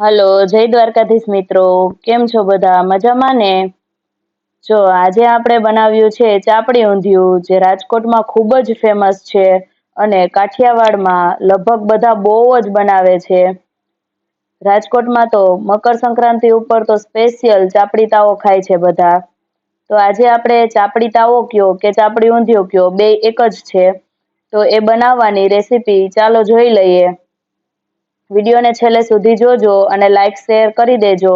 Hello, જય દ્વારકાધીશ મિત્રો. કેમ છો બધા? મજામાં ને? જો, આજે આપણે બનાવ્યું છે ચાપડી ઊંધિયું, જે રાજકોટમાં ખૂબ જ ફેમસ છે અને કાઠિયાવાડમાં લગભગ બધા બહુ જ બનાવે છે. રાજકોટમાં તો મકર સંક્રાંતિ ઉપર તો સ્પેશિયલ ચાપડી તાવો ખાય છે બધા. તો આજે આપણે ચાપડી તાવો કયો કે ચાપડી ઊંધિયો કયો? બે એક જ છે. તો એ બનાવવાની રેસીપી ચાલો જોઈ લઈએ. વિડીયોને છેલ્લે સુધી જોજો અને લાઈક શેર કરી દેજો.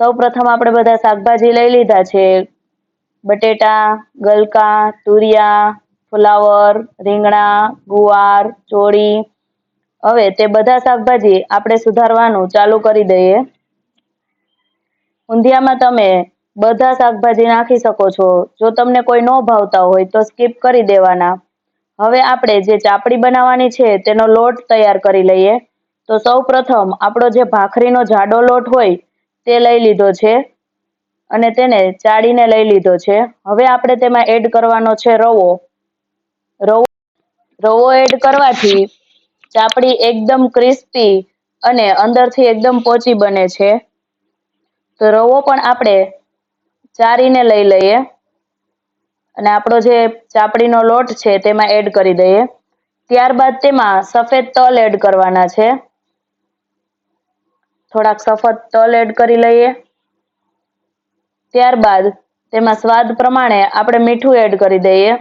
સૌ પ્રથમ આપણે બધા શાકભાજી લઈ લીધા છે. બટેટા, ગલકા, તુરિયા, ફુલાવર, રીંગણા, ગુવાર, ચોળી. હવે તે બધા શાકભાજી આપણે સુધારવાનું ચાલુ કરી દઈએ. ઊંધિયામાં તમે બધા શાકભાજી નાખી શકો છો. જો તમને કોઈ ન ભાવતા હોય તો સ્કીપ કરી દેવાના. હવે આપણે જે ચાપડી બનાવવાની છે તેનો લોટ તૈયાર કરી લઈએ. તો સૌ પ્રથમ આપણો જે ભાખરીનો જાડો લોટ હોય તે લઈ લીધો છે અને તેને ચાળીને લઈ લીધો છે. હવે આપણે તેમાં એડ કરવાનો છે રવો. રવો રવો એડ કરવાથી ચાપડી એકદમ ક્રિસ્પી અને અંદરથી એકદમ પોચી બને છે. તો રવો પણ આપણે ચારીને લઈ લઈએ અને આપણો જે ચાપડીનો લોટ છે તેમાં એડ કરી દઈએ. ત્યારબાદ તેમાં સફેદ તલ એડ કરવાના છે. થોડાક સફત તલ એડ કરી લઈએ. ત્યારબાદ તેમાં સ્વાદ પ્રમાણે આપણે મીઠું એડ કરી દઈએ.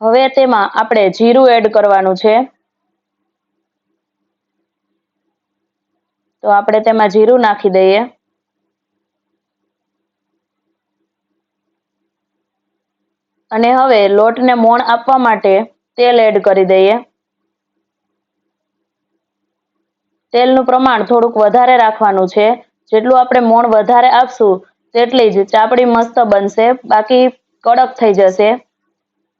હવે તેમાં આપણે જીરું એડ કરવાનું છે. તો આપણે તેમાં જીરું નાખી દઈએ. અને હવે લોટને મોણ આપવા માટે તેલ એડ કરી દઈએ. તેલનું પ્રમાણ થોડુંક વધારે રાખવાનું છે. જેટલું આપણે મોણ વધારે આપશું, તેટલી જ ચાપડી મસ્ત બનશે. બાકી કડક થઈ જશે.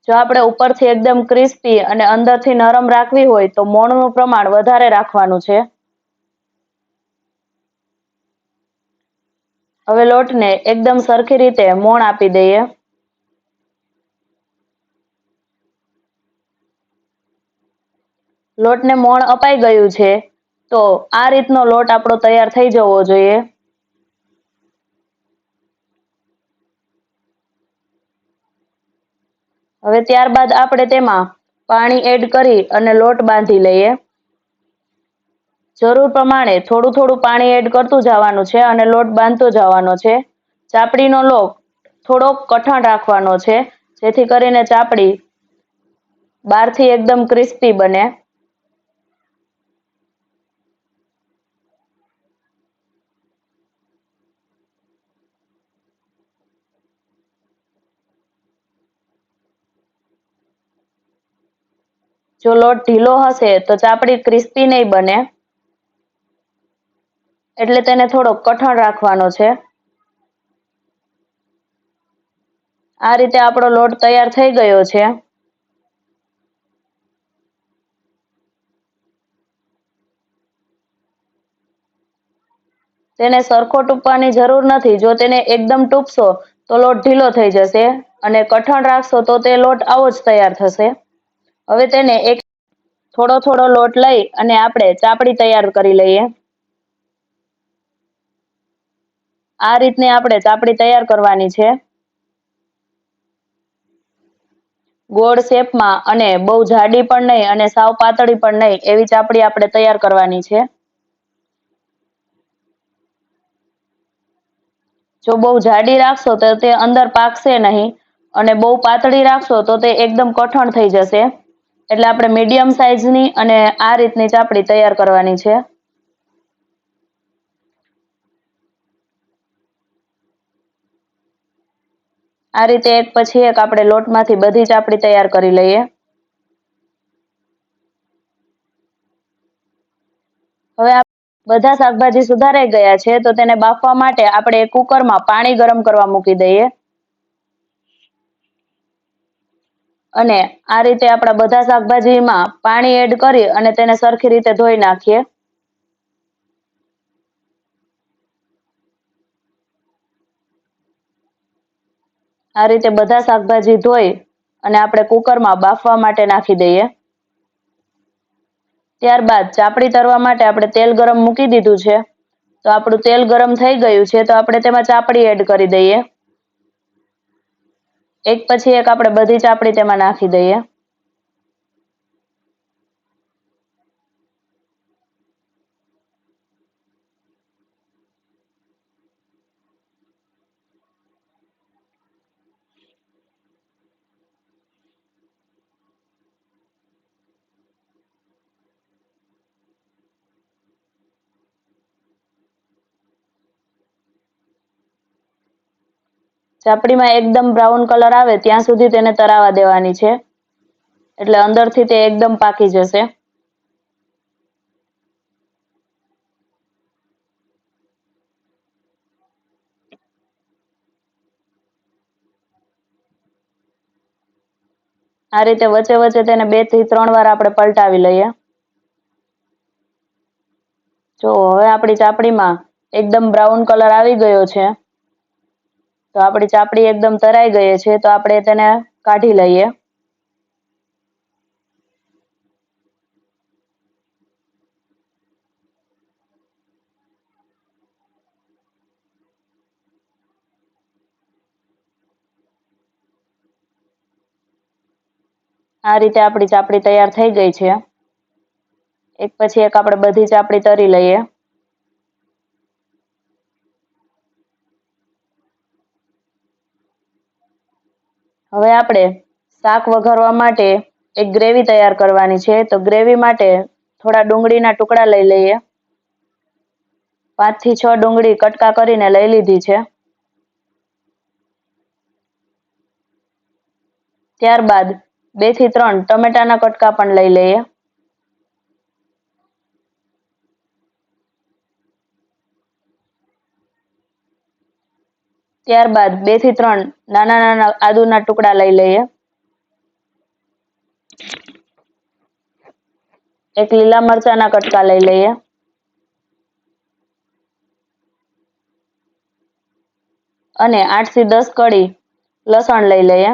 જો આપણે ઉપરથી એકદમ ક્રિસ્પી અને અંદરથી નરમ રાખવી હોય, તો મોણનું પ્રમાણ વધારે રાખવાનું છે. હવે લોટને એકદમ સરખી રીતે મોણ આપી દઈએ. લોટને મોણ અપાઈ ગયું છે, તો આ રીતનો લોટ આપણો તૈયાર થઈ જવો જોઈએ. હવે ત્યારબાદ આપણે તેમાં પાણી એડ કરી અને લોટ બાંધી લઈએ. જરૂર પ્રમાણે થોડું થોડું પાણી એડ કરતું જવાનું છે અને લોટ બાંધતો જવાનો છે. ચાપડીનો લોટ થોડોક કઠણ રાખવાનો છે, જેથી કરીને ચાપડી બહારથી એકદમ ક્રિસ્પી બને. જો લોટ ઢીલો હશે તો ચાપડી ક્રિસ્પી નહીં બને. એટલે તેને થોડો કઠણ રાખવાનો છે. આ રીતે આપણો લોટ તૈયાર થઈ ગયો છે. તેને સરખો ટૂંપવાની જરૂર નથી. જો તેને એકદમ ટૂંપશો તો લોટ ઢીલો થઈ જશે અને કઠણ રાખશો તો તે લોટ આવો જ તૈયાર થશે. હવે તેને એક થોડો થોડો લોટ લઈ અને આપણે ચાપડી તૈયાર કરી લઈએ. આ રીતની આપણે ચાપડી તૈયાર કરવાની છે. ગોળ શેપમાં અને બહુ જાડી પણ નહીં અને સાવ પાતળી પણ નહીં એવી ચાપડી આપણે તૈયાર કરવાની છે. જો બહુ જાડી રાખશો તો તે અંદર પાકશે નહીં અને બહુ પાતળી રાખશો તો તે એકદમ કઠણ થઈ જશે. એટલે આપણે મીડિયમ સાઇઝની અને આ રીતની ચાપડી તૈયાર કરવાની છે. આ રીતે એક પછી એક આપણે લોટમાંથી બધી ચાપડી તૈયાર કરી લઈએ. હવે બધા શાકભાજી સુધારાઈ ગયા છે તો તેને બાફવા માટે આપણે કુકરમાં પાણી ગરમ કરવા મૂકી દઈએ. અને આ રીતે આપણા બધા શાકભાજીમાં પાણી એડ કરી અને તેને સરખી રીતે ધોઈ નાખીએ. આ રીતે બધા શાકભાજી ધોઈ અને આપણે કુકરમાં બાફવા માટે નાખી દઈએ. ત્યારબાદ ચાપડી તરવા માટે આપણે તેલ ગરમ મૂકી દીધું છે. તો આપણું તેલ ગરમ થઈ ગયું છે, તો આપણે તેમાં ચાપડી એડ કરી દઈએ. એક પછી એક આપણે બધી ચાપડી તેમાં નાખી દઈએ. ચાપડીમાં એકદમ બ્રાઉન કલર આવે, ત્યાં સુધી તેને તરાવા દેવાની છે. એટલે અંદરથી તે એકદમ પાકી જશે. આ રીતે વચ્ચે વચ્ચે તેને બેથી ત્રણ વાર આપણે પલટાવી લઈએ. જો, હવે આપણી ચાપડીમાં એકદમ બ્રાઉન કલર આવી ગયો છે. તો આપણી ચાપડી એકદમ તરાઈ ગઈ છે, તો આપણે તેને કાઢી લઈએ. આ રીતે આપણી ચાપડી તૈયાર થઈ ગઈ છે. એક પછી એક આપણે બધી ચાપડી તરી લઈએ. હવે આપણે શાક વઘારવા માટે એક ગ્રેવી તૈયાર કરવાની છે. તો ગ્રેવી માટે થોડા ડુંગળીના ટુકડા લઈ લઈએ. પાંચથી છ ડુંગળી કટકા કરીને લઈ લીધી છે. ત્યારબાદ બેથી ત્રણ ટમેટાના કટકા પણ લઈ લઈએ. ત્યારબાદ બેથી ત્રણ નાના નાના આદુના ટુકડા લઈ લઈએ. એક લીલા મરચાના કટકા લઈ લઈએ. અને આઠથી દસ કડી લસણ લઈ લઈએ.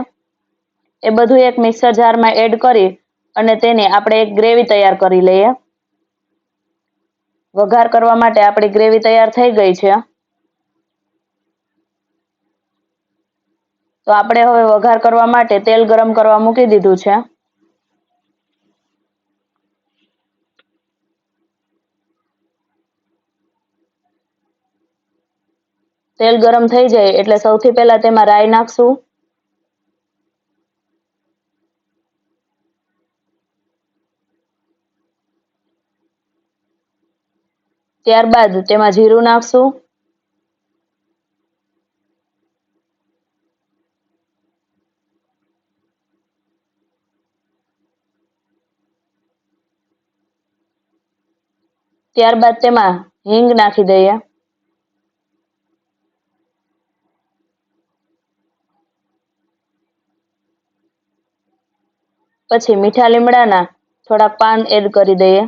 એ બધું એક મિક્સર જારમાં એડ કરી અને તેને આપણે એક ગ્રેવી તૈયાર કરી લઈએ. વઘાર કરવા માટે આપણી ગ્રેવી તૈયાર થઈ ગઈ છે. તો આપણે હવે વઘાર કરવા માટે તેલ ગરમ કરવા મૂકી દીધું છે. તેલ ગરમ થઈ જાય એટલે સૌથી પહેલા તેમાં રાઈ નાખશું. ત્યારબાદ તેમાં જીરું નાખશું. ત્યારબાદ તેમાં હિંગ નાખી દઈએ. પછી મીઠા લીમડાના થોડાક પાન એડ કરી દઈએ.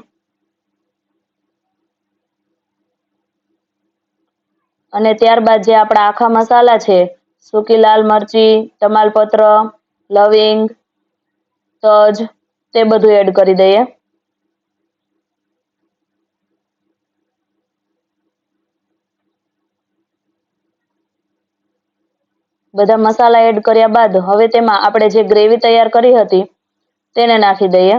અને ત્યારબાદ જે આપણા આખા મસાલા છે, સૂકી લાલ મરચી, તમાલપત્ર, લવિંગ, તજ, તે બધું એડ કરી દઈએ. બધા મસાલા એડ કર્યા બાદ હવે તેમાં આપણે જે ગ્રેવી તૈયાર કરી હતી, તેને નાખી દઈએ.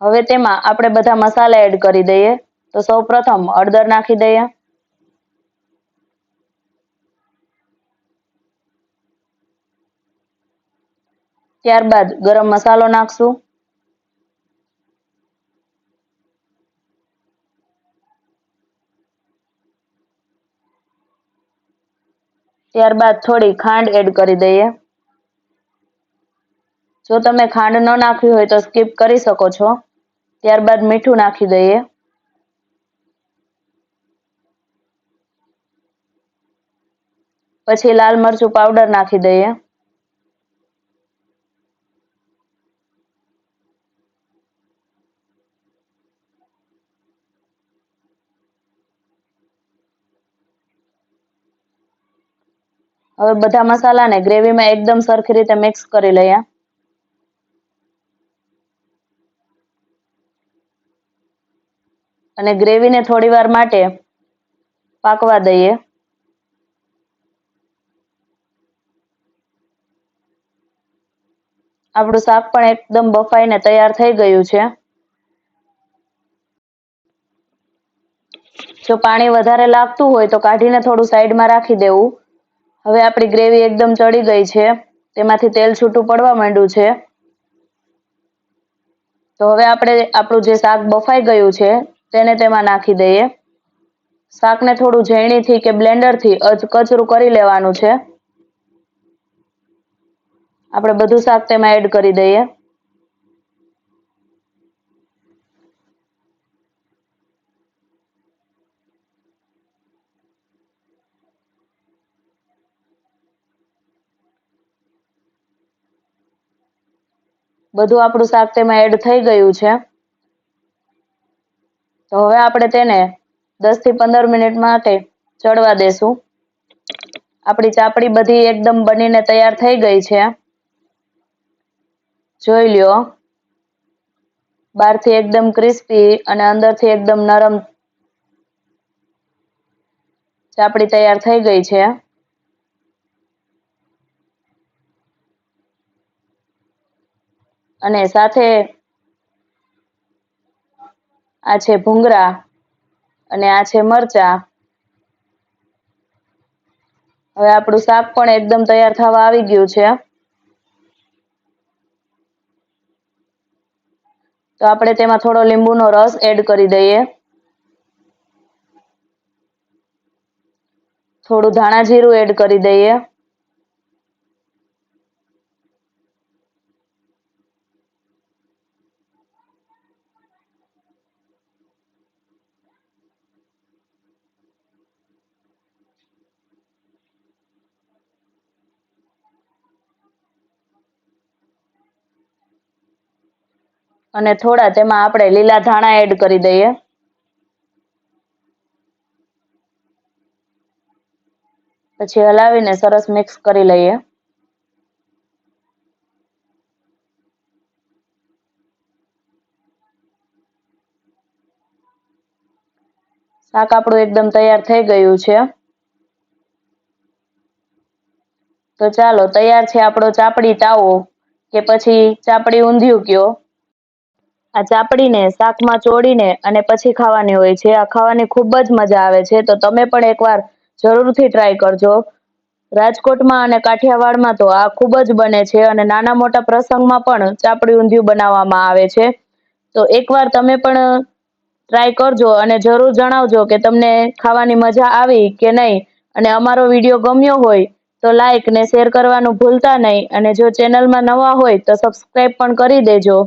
હવે તેમાં આપણે બધા મસાલા એડ કરી દઈએ. તો સૌ પ્રથમ હળદર નાખી દઈએ. ત્યારબાદ ગરમ મસાલો નાખશું. ત્યારબાદ થોડી ખાંડ એડ કરી દઈએ. જો તમે ખાંડ ન નાખવી હોય તો સ્કીપ કરી શકો છો. ત્યારબાદ મીઠું નાખી દઈએ. પછી લાલ મરચું પાવડર નાખી દઈએ. હવે બધા મસાલાને ગ્રેવીમાં એકદમ સરખી રીતે મિક્સ કરી લઈએ. અને ગ્રેવીને થોડી વાર માટે પાકવા દઈએ. આપણું શાક પણ એકદમ બફાઈને તૈયાર થઈ ગયું છે. જો પાણી વધારે લાગતું હોય તો કાઢીને થોડું સાઈડમાં રાખી દેવું. હવે આપણી ગ્રેવી એકદમ ચડી ગઈ છે. તેમાંથી તેલ છૂટું પડવા માંડ્યું છે. તો હવે આપણે આપણું જે શાક બફાઈ ગયું છે, તેને તેમાં નાખી દઈએ. શાકને થોડું ઝેણીથી કે બ્લેન્ડરથી કચરું કરી લેવાનું છે. આપણે બધું શાક તેમાં એડ કરી દઈએ. બધું આપણું શાક તેમાં એડ થઈ ગયું છે. તો હવે આપણે તેને દસથી પંદર મિનિટ માટે ચડવા દેશું. આપણી ચાપડી બધી એકદમ બનીને તૈયાર થઈ ગઈ છે. જોઈ લ્યો. બહારથી એકદમ ક્રિસ્પી અને અંદરથી એકદમ નરમ ચાપડી તૈયાર થઈ ગઈ છે. અને સાથે આ છે ભૂંગરા અને આ છે મરચા. હવે આપણું શાક પણ એકદમ તૈયાર થવા આવી ગયું છે. તો આપણે તેમાં થોડો લીંબુનો રસ એડ કરી દઈએ. થોડું ધાણા જીરું એડ કરી દઈએ. અને થોડા તેમાં આપણે લીલા ધાણા એડ કરી દઈએ. પછી હલાવીને સરસ મિક્સ કરી લઈએ. શાક આપણું એકદમ તૈયાર થઈ ગયું છે. તો ચાલો, તૈયાર છે આપણો ચાપડી તાવો, કે પછી ચાપડી ઊંધિયું કયો? આ ચાપડીને, શાકમાં ચોડીને અને પછી ખાવાની હોય છે. આ ખાવાની ખૂબ જ મજા આવે છે. તો તમે પણ એકવાર જરૂરથી ટ્રાય કરજો. રાજકોટમાં અને કાઠિયાવાડમાં તો આ ખૂબ જ બને છે અને નાના મોટા પ્રસંગમાં પણ ચાપડી ઊંધિયું બનાવવામાં આવે છે. તો એકવાર તમે પણ ટ્રાય કરજો અને જરૂર જણાવજો કે તમને ખાવાની મજા આવી કે નહીં. અને અમારો વીડિયો ગમ્યો હોય તો લાઈક ને શેર કરવાનું ભૂલતા નહીં. અને જો ચેનલમાં નવા હોય તો સબસ્ક્રાઈબ પણ કરી દેજો.